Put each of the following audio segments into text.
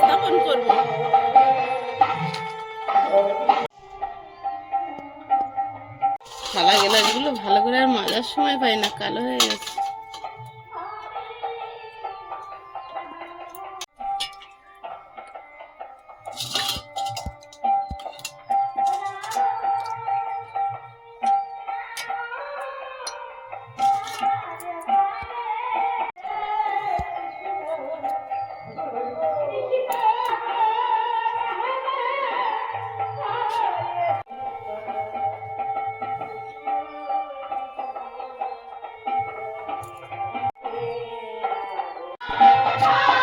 স্থাপন করব। থালা গেলাসগুলো ভালো করে আর মাজার সময় পাই না কালো হয়ে গেছে। Bye.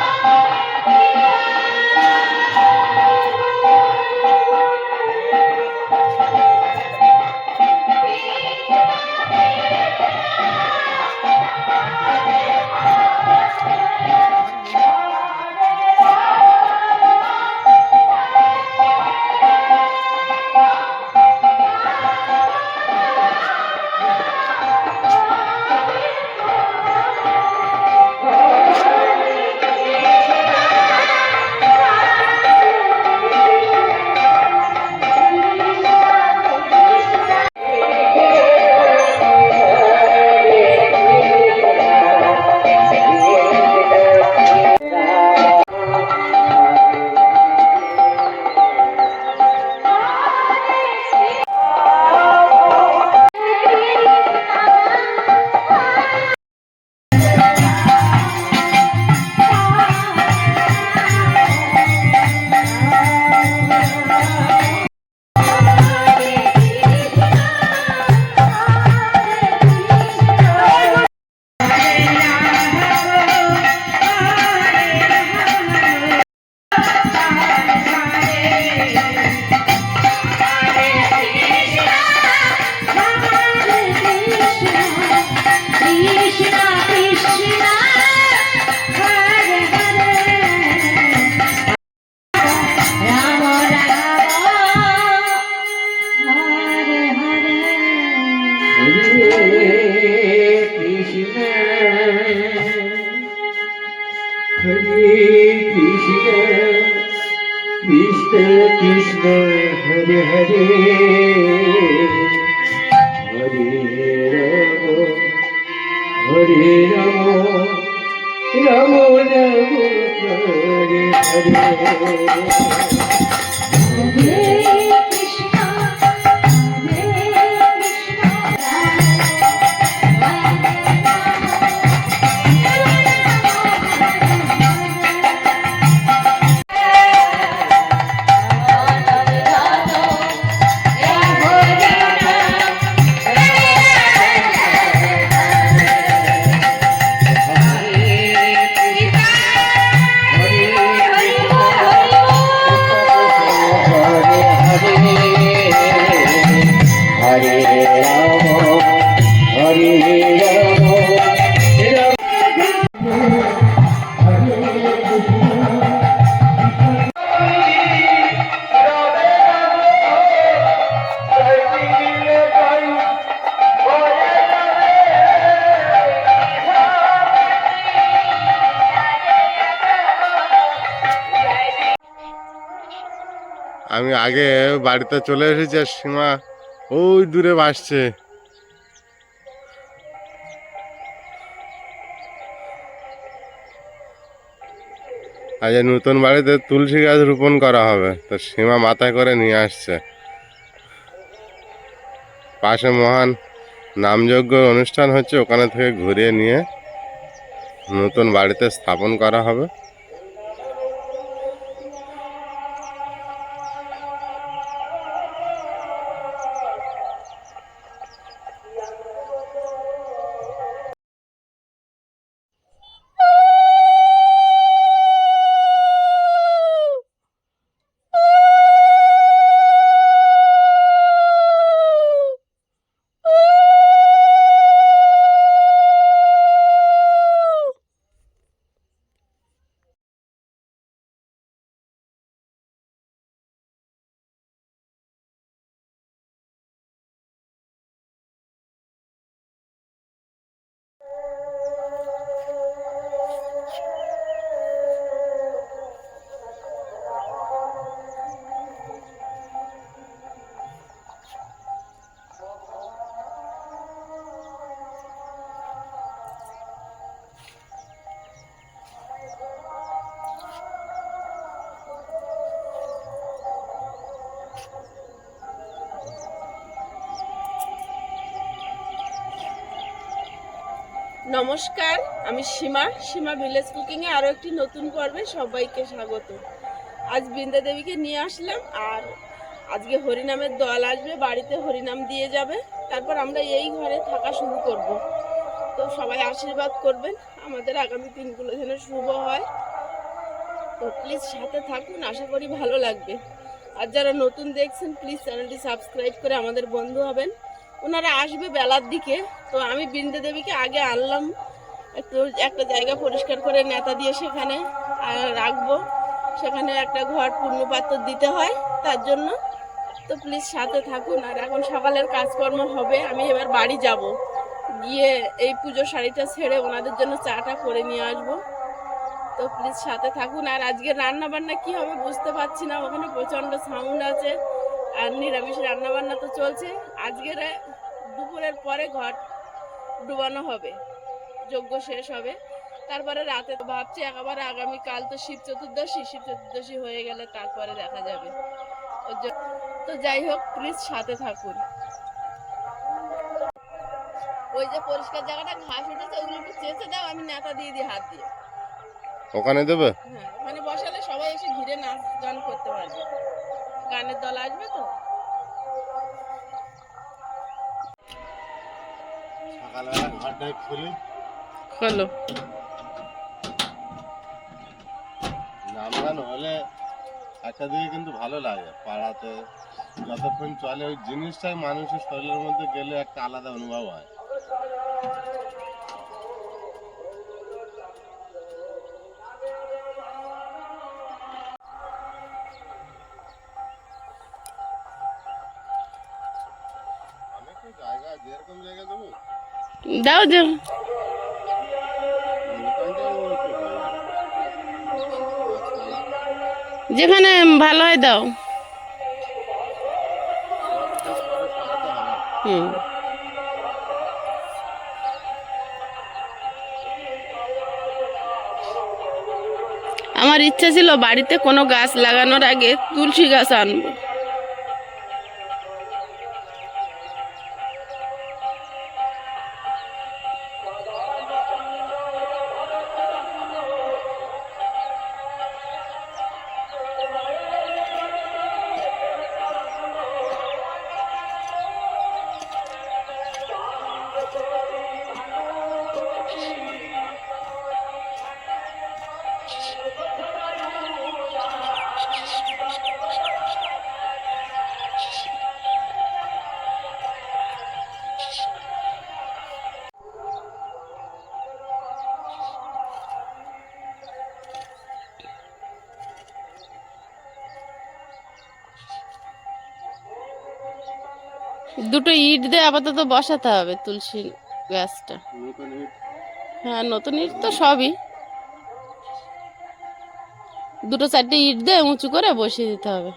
আমি আগে বাড়িতে চলে এসেছি আর সীমা ওই দূরে বাসছে আজ নতুন বাড়িতে তুলসী গাছ রোপণ করা হবে, তো সীমা মাথায় করে নিয়ে আসছে। পাশে মহান নামযজ্ঞ অনুষ্ঠান হচ্ছে, ওখানে থেকে ঘুরিয়ে নিয়ে নতুন বাড়িতে স্থাপন করা হবে। নমস্কার, আমি সীমা সীমা ভিলেজ কুকিংয়ে আরও একটি নতুন পর্বে সবাইকে স্বাগত। আজ বৃন্দা দেবীকে নিয়ে আসলাম, আর আজকে হরিনামের দল আসবে, বাড়িতে হরিনাম দিয়ে যাবে। তারপর আমরা এই ঘরে থাকা শুরু করব। তো সবাই আশীর্বাদ করবেন, আমাদের আগামী দিনগুলো যেন শুভ হয়। তো প্লিজ সাথে থাকুন, আশা করি ভালো লাগবে। আর যারা নতুন দেখছেন প্লিজ চ্যানেলটি সাবস্ক্রাইব করে আমাদের বন্ধু হবেন। ওনারা আসবে বেলার দিকে। তো আমি বৃন্দা দেবীকে আগে আনলাম। একটু একটা জায়গা পরিষ্কার করে নেতা দিয়ে সেখানে রাখব। সেখানে একটা ঘর পূর্ণপাত্র দিতে হয় তার জন্য। তো প্লিজ সাথে থাকুন। আর এখন সকালের কাজকর্ম হবে। আমি এবার বাড়ি যাব। গিয়ে এই পুজোর শাড়িটা ছেড়ে ওনাদের জন্য চাটা করে নিয়ে আসব। তো প্লিজ সাথে থাকুন। আর আজকে রান্না বান্না কি হবে বুঝতে পারছি না। ওখানে প্রচণ্ড সাউন্ড আছে। আর নিরামিষ রান্না বান্না তো চলছে। আজকের দুপুরের পরে ঘর ডুবানো হবে যজ্ঞ শেষ হবে। তারপরে রাতে ভাবছি একেবারে আগামীকাল তো শিব চতুর্দশী শিব চতুর্দশী হয়ে গেলে তারপরে দেখা যাবে। তো যাই হোক প্লিজ সাথে থাকুন। ওই যে পরিষ্কার জায়গাটা ঘাস উঠেছে ওগুলো একটু চেঁচে দাও আমি নেতা দিয়ে দিই হাত দিয়ে। ওখানে দেবে? হ্যাঁ ওখানে বসালে সবাই এসে ঘিরে নাচ গান করতে পারবে। গানের দল আসবে তো? সকালবেলা খুলি। হলো। নাম গান হলে একটা দিকে কিন্তু ভালো লাগে পাড়াতে। যতক্ষণ চলে ওই জিনিসটাই মানুষের শরীরের মধ্যে গেলে একটা আলাদা অনুভব হয়। দাও ভালো। যেখানে ভালো হয় দাও। হুম। আমার ইচ্ছা ছিল বাড়িতে কোনো গাছ লাগানোর আগে তুলসী গাছ আনব। দুটো ইট দিয়ে আপাতত বসাতে হবে তুলসী গাছটা। হ্যাঁ নতুন ইট তো সবই। দুটো চারটে ইট দিয়ে উঁচু করে বসিয়ে দিতে হবে।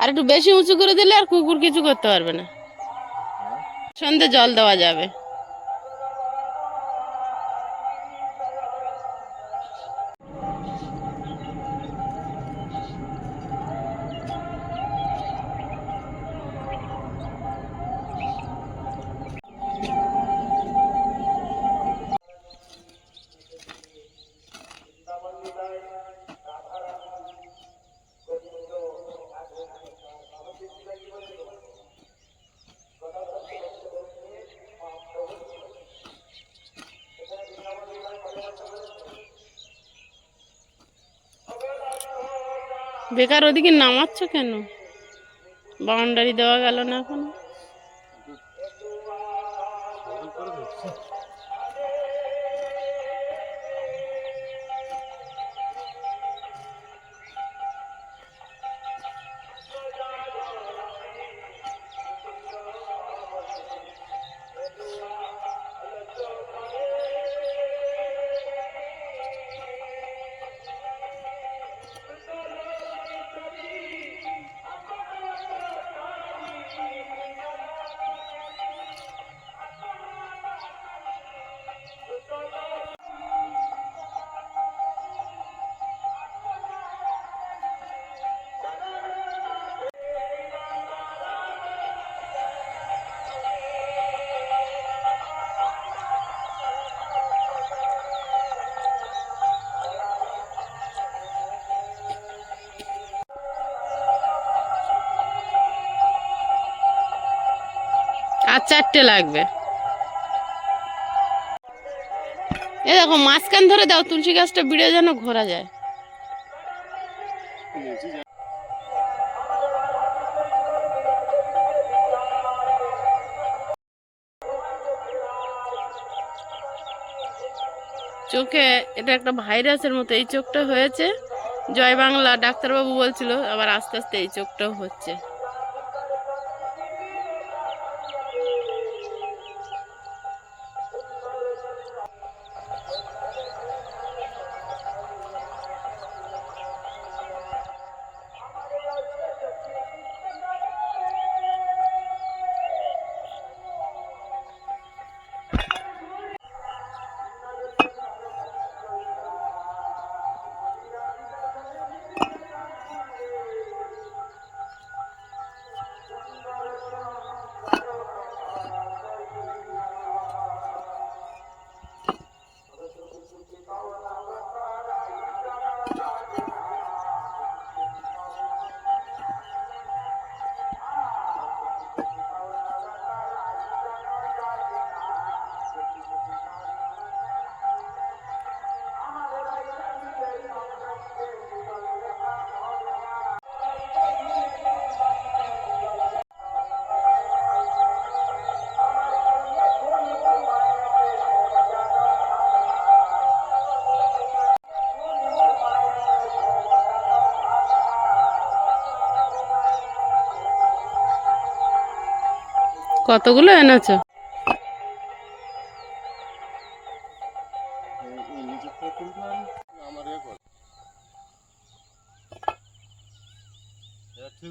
আর একটু বেশি উঁচু করে দিলে আর কুকুর কিছু করতে পারবে না। সন্ধে জল দেওয়া যাবে। বেকার ওদিকে নামাচ্ছ কেন? বাউন্ডারি দেওয়া গেল না এখন? চারটে লাগবে। এ দেখো, মাঝখান ধরে দাও, তুলসী গাছটা বিড়ে যেন ঘোরা যায়। চোখে, এটা একটা ভাইরাসের মতো, এই চোখটা হয়েছে। জয় বাংলা, ডাক্তারবাবু বলছিল, আবার আস্তে আস্তে এই চোখটাও হচ্ছে।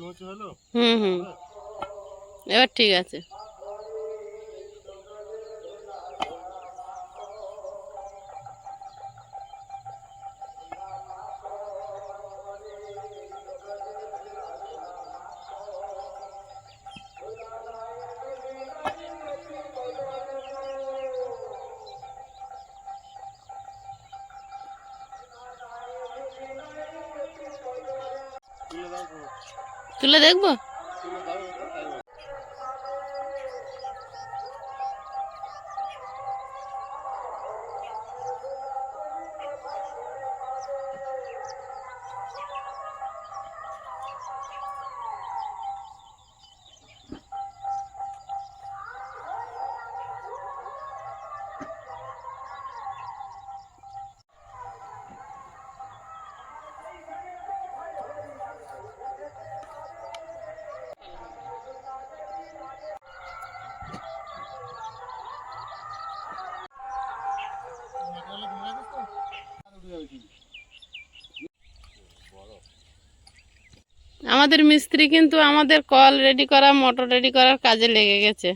উঁচু হলো হুম হুম। এবার ঠিক আছে। তুলে দেখব? আমাদের মিস্ত্রি কিন্তু আমাদের কল রেডি করা মোটর রেডি করার কাজে লেগে গেছে।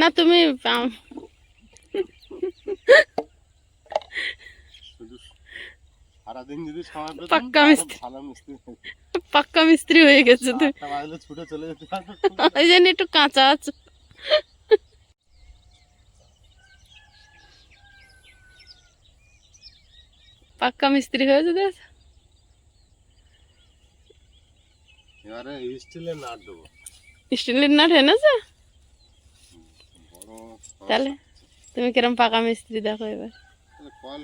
না তুমি পাক্কা মিস্ত্রি। হয়ে গেছে ওই জন্য একটু কাঁচা আছো। পাক্কা মিস্ত্রি হয়েছে এবারে স্টিলের নাট দেবো। স্টিলের নাট এনেছে তাহলে তুমি কিরম পাকা মিস্ত্রি দেখো এবার। কল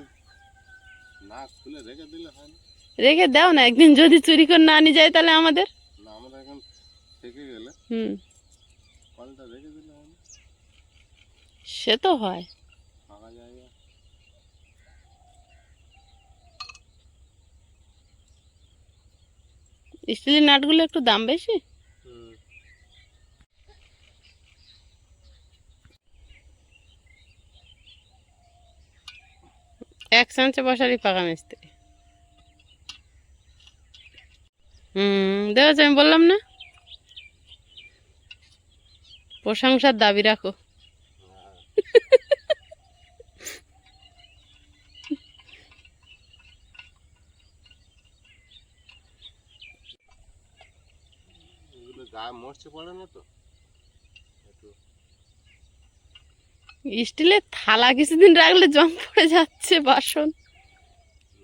না খুলে রেখে দিলে হয় না। রেখে দাও না একদিন যদি চুরি করে না নিয়ে যায় তাহলে আমাদের। না আমরা এখন থেকে গেলে হুম। কলটা রেখে দিলে হয় সে তো হয় ফাঁকা জায়গা স্টিলের নাটগুলো একটু দাম বেশি? এক চান্সে বসারই পাকা মিস্ত্রি। হুম দেখেছ আমি বললাম না? প্রশংসার দাবি রাখো। মরচে পড়ে না তো? স্টিলের থালা কিছুদিন রাখলে জং পড়ে যাচ্ছে বাসন।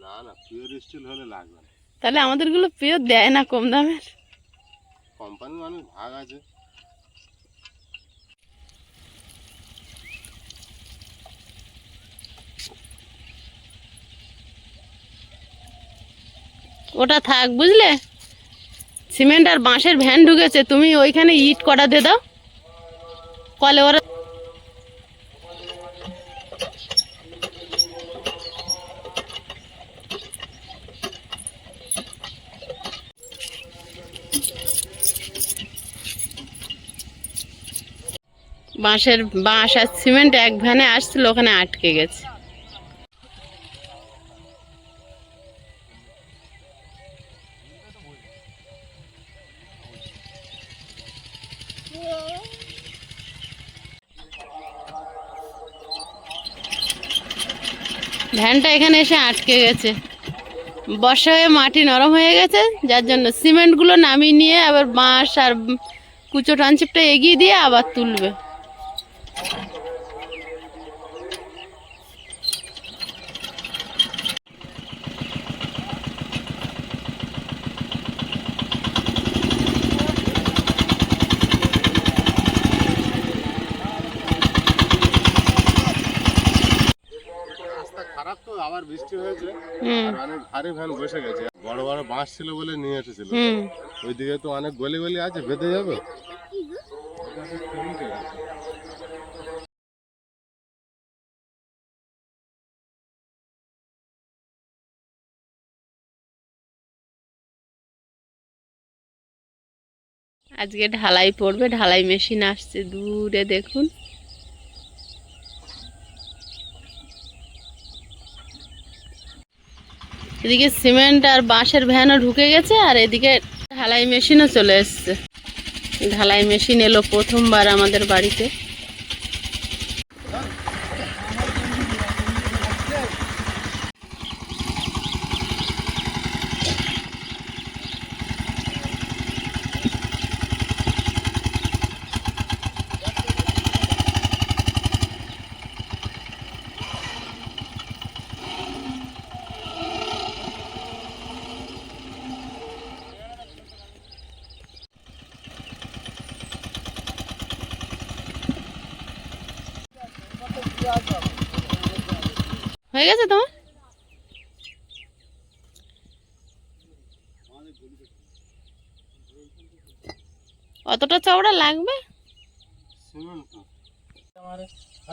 না না পিওর স্টিল হলে লাগবে না। তাহলে আমাদেরগুলো পিওর দেয় না কম দামের। কোম্পানি অনেক ভাগ আছে। ওটা থাক বুঝলে? সিমেন্ট আর বাঁশের ভ্যান ঢুকেছে, তুমি ওইখানে ইট কটা দিয়ে দাও। কলে ওরা বাঁশের বাঁশ আর সিমেন্ট এক ভ্যানে আসছিল, ওখানে আটকে গেছে। ভ্যানটা এখানে এসে আটকে গেছে। বর্ষা হয়ে মাটি নরম হয়ে গেছে, যার জন্য সিমেন্টগুলো নামিয়ে নিয়ে আবার বাঁশ আর কুচো টানচিপটা এগিয়ে দিয়ে আবার তুলবে রাস্তা খারাপ তো আবার বৃষ্টি হয়েছে হুম আর অনেক ভারী ভ্যান বসে গেছে। বড় বড় বাঁশ ছিল বলে নিয়ে এসেছিল। ওইদিকে তো অনেক গলি গলি আছে বেঁধে যাবে? আজকে ঢালাই পড়বে ঢালাই মেশিন আসছে দূরে দেখুন। এদিকে সিমেন্ট আর বাঁশের ভ্যানও ঢুকে গেছে আর এদিকে ঢালাই মেশিনও চলে এসছে। ঢালাই মেশিন এলো প্রথমবার আমাদের বাড়িতে হয়ে গেছে তোমার অতটা চওড়া লাগবে সিমেন্ট তো।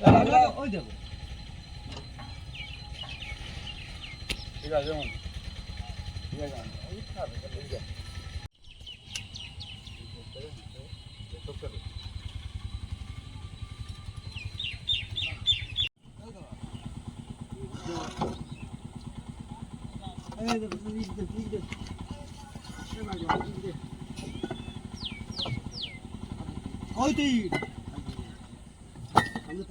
ওই দেখো ঠিক আছে ঠিক আছে ঠিক আছে Evet, bildim, bildim. Hemen geldim, bildim. Haydi.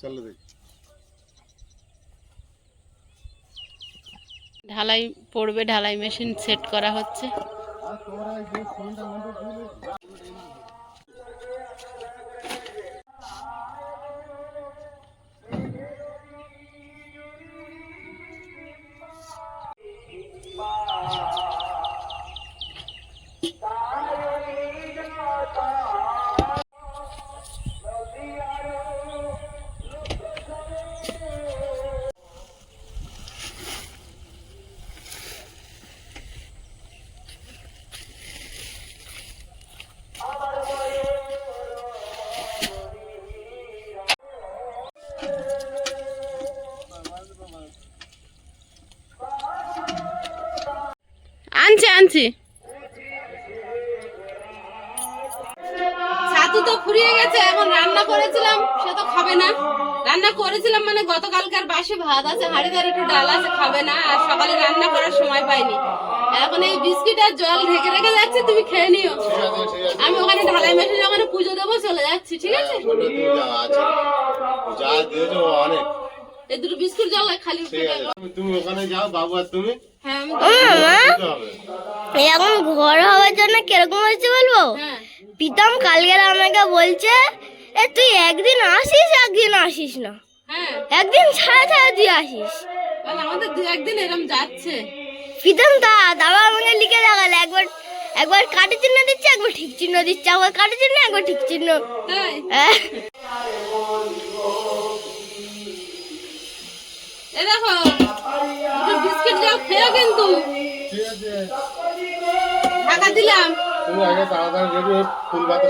চলো যাই ঢালাই পড়বে ঢালাই মেশিন সেট করা হচ্ছে। ভাত আছে হাড়িদার একটু ডাল আছে খাবে না আর সকালে রান্না করার সময় পাইনি। এখন এই বিস্কিট আর জল ঢেকে রেখে যাচ্ছে তুমি খেয়ে নিও। আমি ওখানে ঢালাই মেশিনে ওখানে পুজো দেবো চলে যাচ্ছি ঠিক আছে? বলবে তুমি যাও আছে। যা দিয়েছ অনেক। এই দুটো বিস্কুট জল খালি তুমি- তুমি ওখানে যাও বাবু আর তুমি। হ্যাঁ এখন ঘর হওয়ার জন্য কীরকম হয়েছে বলব? হ্যাঁ। প্রীতম কালকে আমাকে বলছে এ তুই একদিন আসিস একদিন আসিস না। হ্যাঁ একদিন ছাড়া ছাড়া দিয়ে আসিস। আমাদের দু একদিন এরম যাচ্ছে। প্রীতম তা দাবা আমাকে লিখে দেখালে একবার একবার কাটি চিহ্ন দিচ্ছে একবার ঠিক চিহ্ন দিচ্ছে। একবার কাটি চিহ্ন একবার ঠিক চিহ্ন। হ্যাঁ। এ দেখো বিস্কিট জল খেয়ে কিন্তু। ঢাকা দিলাম। তুমি আগে তাড়াতাড়ি ফুল বাতাস